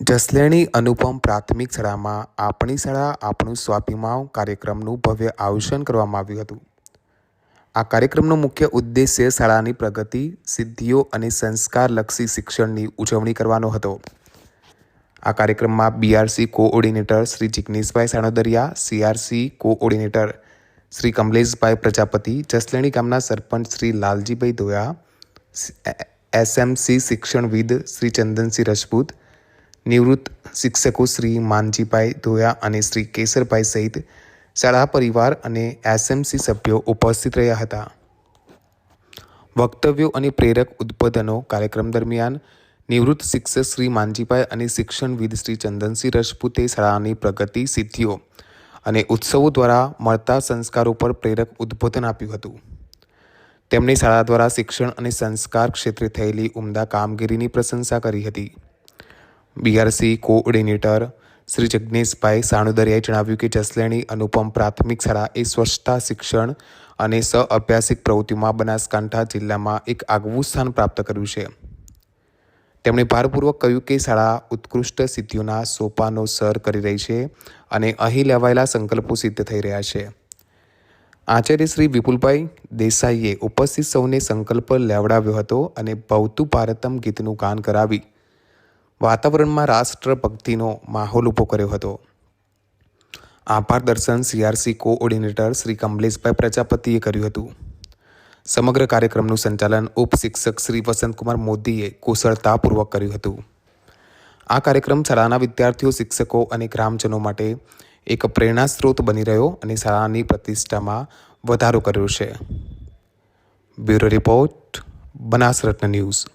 જસલેણી અનુપમ પ્રાથમિક શાળામાં આપણી શાળા આપણું સ્વાભિમાન કાર્યક્રમનું ભવ્ય આયોજન કરવામાં આવ્યું હતું. આ કાર્યક્રમનો મુખ્ય ઉદ્દેશ્ય શાળાની પ્રગતિ, સિદ્ધિઓ અને સંસ્કારલક્ષી શિક્ષણની ઉજવણી કરવાનો હતો. આ કાર્યક્રમમાં બીઆરસી કોઓર્ડિનેટર શ્રી જિગ્નેશભાઈ સાણોદરિયા સીઆરસી કોઓર્ડિનેટર શ્રી કમલેશભાઈ પ્રજાપતિ, જસલેણી ગામના સરપંચ શ્રી લાલજીભાઈ દોયા એસએમસી શિક્ષણવિદ શ્રી ચંદનસિંહ રજપૂત નિવૃત્ત શિક્ષકો શ્રી માનજીભાઈ ધોયા અને શ્રી કેસરભાઈ સહિત શાળા પરિવાર અને એસએમસી સભ્યો ઉપસ્થિત રહ્યા હતા. વક્તવ્યો અને પ્રેરક ઉદ્બોધનો કાર્યક્રમ દરમિયાન નિવૃત્ત શિક્ષક શ્રી માનજીભાઈ અને શિક્ષણવિદ શ્રી ચંદનસિંહ રજપૂતે શાળાની પ્રગતિ સિદ્ધિઓ અને ઉત્સવો દ્વારા મળતા સંસ્કારો પર પ્રેરક ઉદ્બોધન આપ્યું હતું. તેમણે શાળા દ્વારા શિક્ષણ અને સંસ્કાર ક્ષેત્રે થયેલી ઉમદા કામગીરીની પ્રશંસા કરી હતી. બીઆરસી કોઓર્ડિનેટર શ્રી જગનેશભાઈ સાણુદરિયાએ જણાવ્યું કે જસલેણી અનુપમ પ્રાથમિક શાળા એ સ્વચ્છતા શિક્ષણ અને સહઅભ્યાસિક પ્રવૃત્તિમાં બનાસકાંઠા જિલ્લામાં એક આગવું સ્થાન પ્રાપ્ત કર્યું છે. તેમણે ભારપૂર્વક કહ્યું કે શાળા ઉત્કૃષ્ટ સિદ્ધિઓના સોપાનો સર કરી રહી છે અને અહીં લેવાયેલા સંકલ્પો સિદ્ધ થઈ રહ્યા છે. આચાર્ય શ્રી વિપુલભાઈ દેસાઈએ ઉપસ્થિત સૌને સંકલ્પ લેવડાવ્યો હતો અને ભવતું ભારતમ ગીતનું ગાન કરાવી વાતાવરણમાં રાષ્ટ્રભક્તિનો માહોલ ઊભો કર્યો હતો. આભાર દર્શન સીઆરસી કોઓર્ડિનેટર શ્રી કમલેશભાઈ પ્રજાપતિએ કર્યું હતું. સમગ્ર કાર્યક્રમનું સંચાલન ઉપશિક્ષક શ્રી વસંતકુમાર મોદીએ કુશળતાપૂર્વક કર્યું હતું. આ કાર્યક્રમ શાળાના વિદ્યાર્થીઓ, શિક્ષકો અને ગ્રામજનો માટે એક પ્રેરણા સ્ત્રોત બની રહ્યો અને શાળાની પ્રતિષ્ઠામાં વધારો કર્યો છે. Bureau report, Banasratna news.